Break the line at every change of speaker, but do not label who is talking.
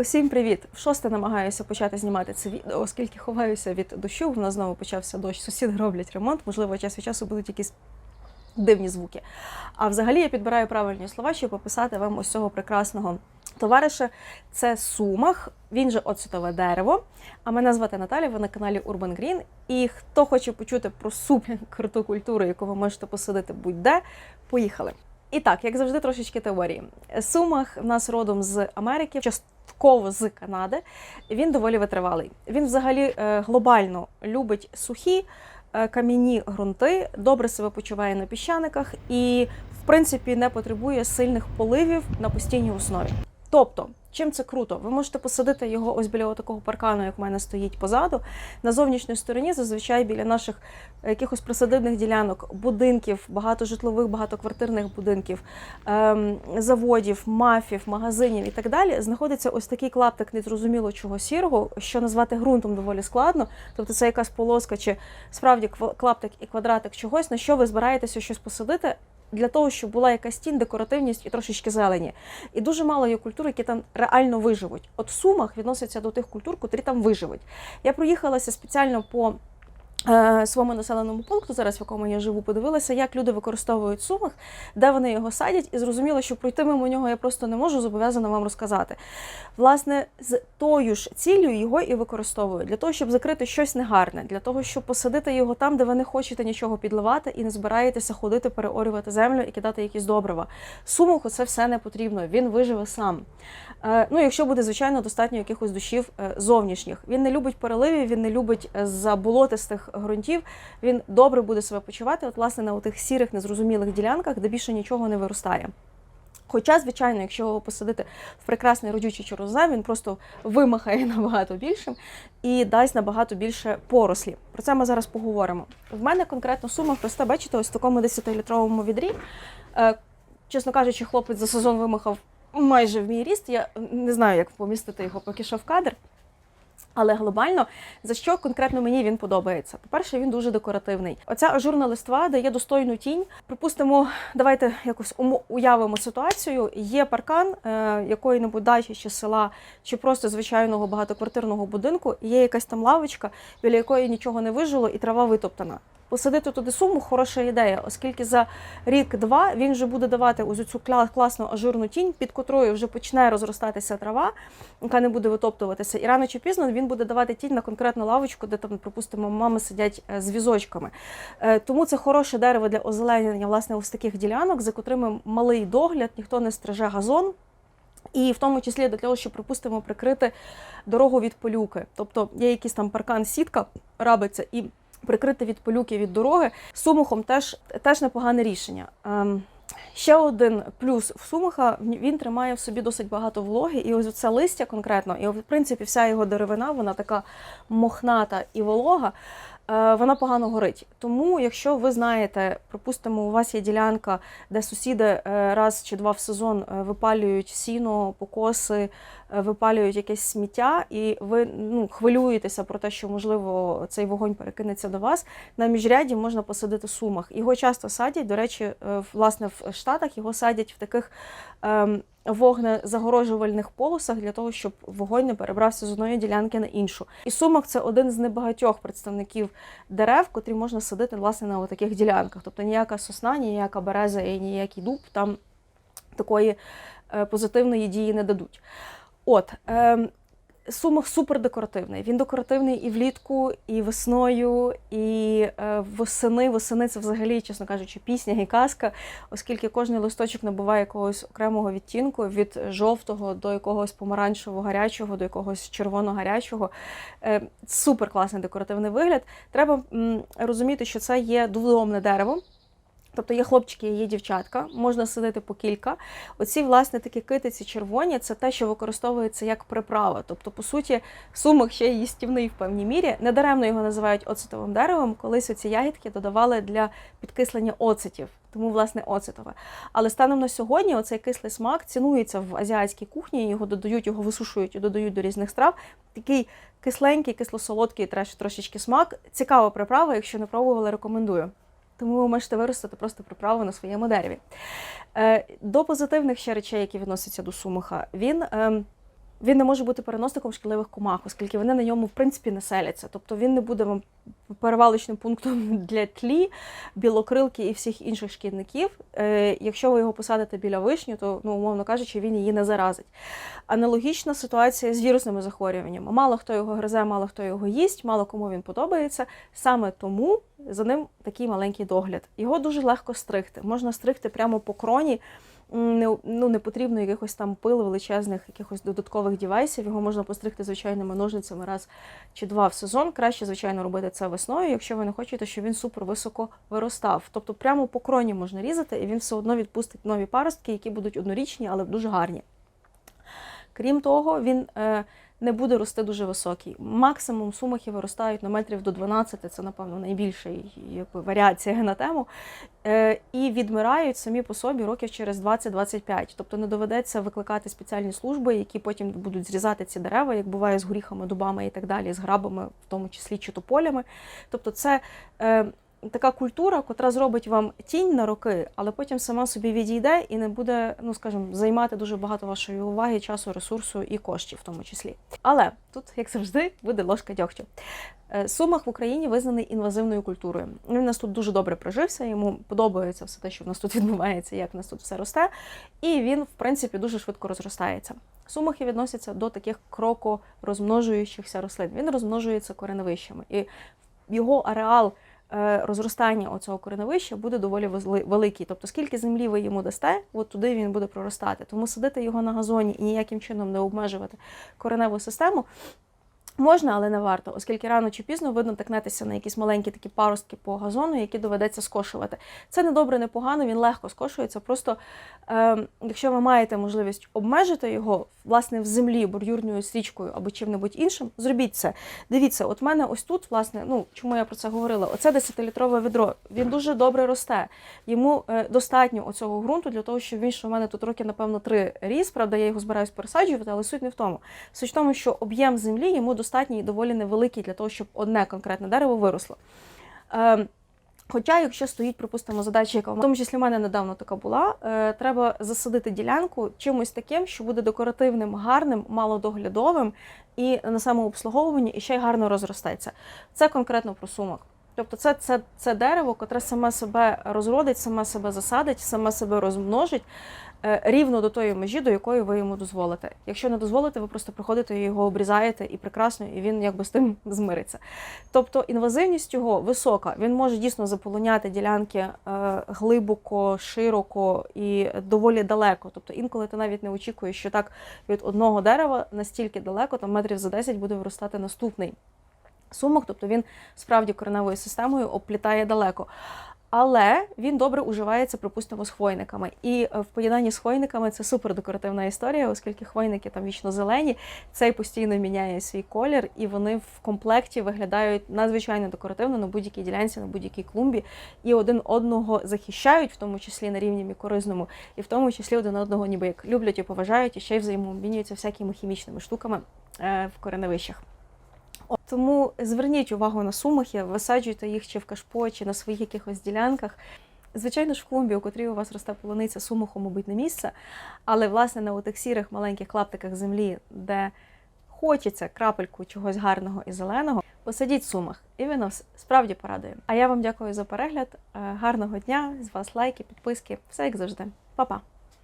Усім привіт! В шосте намагаюся почати знімати це відео, оскільки ховаюся від дощу. В нас знову почався дощ. Сусіди роблять ремонт. Можливо, час від часу будуть якісь дивні звуки. А взагалі я підбираю правильні слова, щоб описати вам ось цього прекрасного товариша. Це сумах, він же оцетове дерево. А мене звати Наталя, ви на каналі Urban Green. І хто хоче почути про супер круту культуру, яку ви можете посадити будь-де, поїхали. І так, як завжди, трошечки теорії. Сумах в нас родом з Америки, частково з Канади. Він доволі витривалий. Він взагалі е, глобально любить сухі е, кам'яні ґрунти, добре себе почуває на піщаниках і, в принципі, не потребує сильних поливів на постійній основі. Тобто, чим це круто? Ви можете посадити його ось біля такого паркану, як в мене стоїть позаду. На зовнішній стороні, зазвичай біля наших якихось присадибних ділянок, будинків, багатожитлових, багатоквартирних будинків, ем, заводів, мафів, магазинів і так далі, знаходиться ось такий клаптик незрозуміло чого сірого, що назвати ґрунтом доволі складно. Тобто це якась полоска чи справді клаптик і квадратик чогось, на що ви збираєтеся щось посадити. Для того, щоб була якась тінь, декоративність і трошечки зелені. І дуже мало є культур, які там реально виживуть. От в сумах відносяться до тих культур, котрі там виживуть. Я проїхалася спеціально по своєму населеному пункту, зараз в якому я живу, подивилася, як люди використовують сумах, де вони його садять, і зрозуміла, що пройти мимо нього я просто не можу, зобов'язана вам розказати. Власне, з тою ж ціллю його і використовують для того, щоб закрити щось негарне, для того, щоб посадити його там, де ви не хочете нічого підливати і не збираєтеся ходити, переорювати землю і кидати якісь добрива. Сумаху це все не потрібно, він виживе сам. Е, Ну, якщо буде, звичайно, достатньо якихось душів е, зовнішніх. Він не любить переливів, він не любить е, заболотистих ґрунтів. Він добре буде себе почувати, от, власне, на тих сірих, незрозумілих ділянках, де більше нічого не виростає. Хоча, звичайно, якщо його посадити в прекрасний родючий чорнозем, він просто вимахає набагато більшим і дасть набагато більше порослі. Про це ми зараз поговоримо. В мене конкретно сума росте, бачите, ось в такому 10-літровому відрі. Е, Чесно кажучи, хлопець за сезон вимахав майже в мій ріст. Я не знаю, як помістити його поки що в кадр. Але глобально за що конкретно мені він подобається? По-перше, він дуже декоративний. Оця ажурна листва дає достойну тінь. Припустимо, давайте якось уявимо ситуацію. Є паркан е, якої-небудь дачі чи села, чи просто звичайного багатоквартирного будинку. Є якась там лавочка, біля якої нічого не вижило, і трава витоптана. Посадити туди суму хороша ідея, оскільки за рік-два він вже буде давати ось цю класну ажурну тінь, під котрою вже почне розростатися трава, яка не буде витоптуватися. І рано чи пізно він буде давати тінь на конкретну лавочку, де там, припустимо, мами сидять е, з візочками. Е, Тому це хороше дерево для озеленення власне ось таких ділянок, за котрими малий догляд, ніхто не стриже газон. І в тому числі для того, щоб, припустимо, прикрити дорогу від полюки. Тобто є якийсь там паркан, сітка рабиться і прикрити від полюки від дороги. Сумухом теж, теж непогане рішення. Ем, Ще один плюс в сумаха він тримає в собі досить багато вологи, і ось це листя конкретно, і в принципі вся його деревина, вона така мохната і волога, вона погано горить. Тому, якщо ви знаєте, припустимо, у вас є ділянка, де сусіди е, раз чи два в сезон е, випалюють сіно, покоси, е, випалюють якесь сміття, і ви ну, хвилюєтеся про те, що можливо цей вогонь перекинеться до вас. На міжряді можна посадити сумах. Його часто садять. До речі, е, власне в Штатах його садять в таких ем, вогнезагорожувальних полосах для того, щоб вогонь не перебрався з одної ділянки на іншу. І сумах це один з небагатьох представників дерев, котрі можна садити власне на таких ділянках. Тобто ніяка сосна, ніяка береза і ніякий дуб там такої е, позитивної дії не дадуть. От. Сумах супер декоративний. Він декоративний і влітку, і весною, і е, восени. Восени це взагалі, чесно кажучи, пісня і казка, оскільки кожен листочок набуває якогось окремого відтінку від жовтого до якогось помаранчевого гарячого, до якогось червоно-гарячого. Е, супер класний декоративний вигляд. Треба розуміти, що це є дводомне дерево. Тобто є хлопчики, є дівчатка, можна садити по кілька. Оці, власне, такі китиці червоні це те, що використовується як приправа. Тобто, по суті, сумах ще їстівний в певній мірі. Недаремно його називають оцетовим деревом. Колись оці ягідки додавали для підкислення оцетів. Тому, власне, оцетове. Але станом на сьогодні оцей кислий смак цінується в азіатській кухні, його додають, його висушують і додають до різних страв. Такий кисленький, кисло-солодкий трошечки смак. Цікава приправа, якщо не пробували, рекомендую. Тому ви можете виростити просто приправу на своєму дереві. Е, До позитивних ще речей, які відносяться до сумаха, він ем, він не може бути переносником шкідливих комах, оскільки вони на ньому в принципі не селяться. Тобто він не буде вам перевалочним пунктом для тлі, білокрилки і всіх інших шкідників. Е, якщо ви його посадите біля вишні, то ну, умовно кажучи, він її не заразить. Аналогічна ситуація з вірусними захворюваннями. Мало хто його гризе, мало хто його їсть, мало кому він подобається. Саме тому за ним такий маленький догляд. Його дуже легко стригти. Можна стригти прямо по кроні. Не, ну, не потрібно якихось там пил величезних, якихось додаткових дівайсів. Його можна постригти звичайними ножницями раз чи два в сезон. Краще, звичайно, робити це весною, якщо ви не хочете, щоб він супер високо виростав. Тобто прямо по кроні можна різати, і він все одно відпустить нові паростки, які будуть однорічні, але дуже гарні. Крім того, він е, не буде рости дуже високий. Максимум сумахи виростають на метрів до 12, це, напевно, найбільша якби, варіація на тему. Е, і відмирають самі по собі років через 20-25. Тобто не доведеться викликати спеціальні служби, які потім будуть зрізати ці дерева, як буває з горіхами, дубами і так далі, з грабами, в тому числі чи тополями. Тобто, це. Така культура, котра зробить вам тінь на роки, але потім сама собі відійде і не буде, ну скажімо, займати дуже багато вашої уваги, часу, ресурсу і коштів, в тому числі. Але тут, як завжди, буде ложка дьогтю. Е, Сумах в Україні визнаний інвазивною культурою. Він у нас тут дуже добре прижився, йому подобається все те, що в нас тут відбувається, як в нас тут все росте, і він, в принципі, дуже швидко розростається. Сумахи відносяться до таких крокорозмножуючихся рослин. Він розмножується кореневищами, і його ареал розростання оцього кореневища буде доволі великий. Тобто, скільки землі ви йому дасте, от туди він буде проростати. Тому садити його на газоні і ніяким чином не обмежувати кореневу систему. Можна, але не варто, оскільки рано чи пізно ви натикнетеся на якісь маленькі такі паростки по газону, які доведеться скошувати. Це не добре, не погано, він легко скошується. Просто е, якщо ви маєте можливість обмежити його власне в землі бордюрною стрічкою або чим-небудь іншим, зробіть це. Дивіться, от в мене ось тут, власне, ну чому я про це говорила? Оце 10-літрове відро. Він дуже добре росте. Йому е, достатньо оцього ґрунту для того, щоб він що в мене тут роки, напевно, три ріс. Правда, я його збираюсь пересаджувати, але суть не в тому. Суть в тому, що об'єм землі йому достатній і доволі невеликий для того, щоб одне конкретне дерево виросло. Е, Хоча, якщо стоїть, припустимо, задача, яка в тому числі в мене недавно така була, е, треба засадити ділянку чимось таким, що буде декоративним, гарним, малодоглядовим і на самообслуговуванні, і ще й гарно розростеться. Це конкретно про сумок. Тобто це, це, це дерево, котре саме себе розродить, саме себе засадить, саме себе розмножить рівно до тої межі, до якої ви йому дозволите. Якщо не дозволите, ви просто приходите і його обрізаєте і прекрасно, і він якби з тим змириться. Тобто інвазивність його висока. Він може дійсно заполоняти ділянки е, глибоко, широко і доволі далеко. Тобто інколи ти навіть не очікуєш, що так від одного дерева настільки далеко, там метрів за 10 буде виростати наступний сумок, тобто він справді кореневою системою оплітає далеко. Але він добре уживається, припустимо, з хвойниками. І е, в поєднанні з хвойниками це супер декоративна історія, оскільки хвойники там вічно зелені, цей постійно міняє свій колір, і вони в комплекті виглядають надзвичайно декоративно на будь-якій ділянці, на будь-якій клумбі, і один одного захищають, в тому числі на рівні мікоризному, і в тому числі один одного ніби як люблять і поважають, і ще й взаємообмінюються всякими хімічними штуками е, в кореневищах. Тому зверніть увагу на сумахи, висаджуйте їх чи в кашпо, чи на своїх якихось ділянках. Звичайно ж, в клумбі, у котрій у вас росте полуниця, сумаху, мабуть, не місце, але власне на отих сірих маленьких клаптиках землі, де хочеться крапельку чогось гарного і зеленого, посадіть сумах, і він вас справді порадує. А я вам дякую за перегляд. Е, Гарного дня! З вас лайки, підписки, все як завжди. Па-па!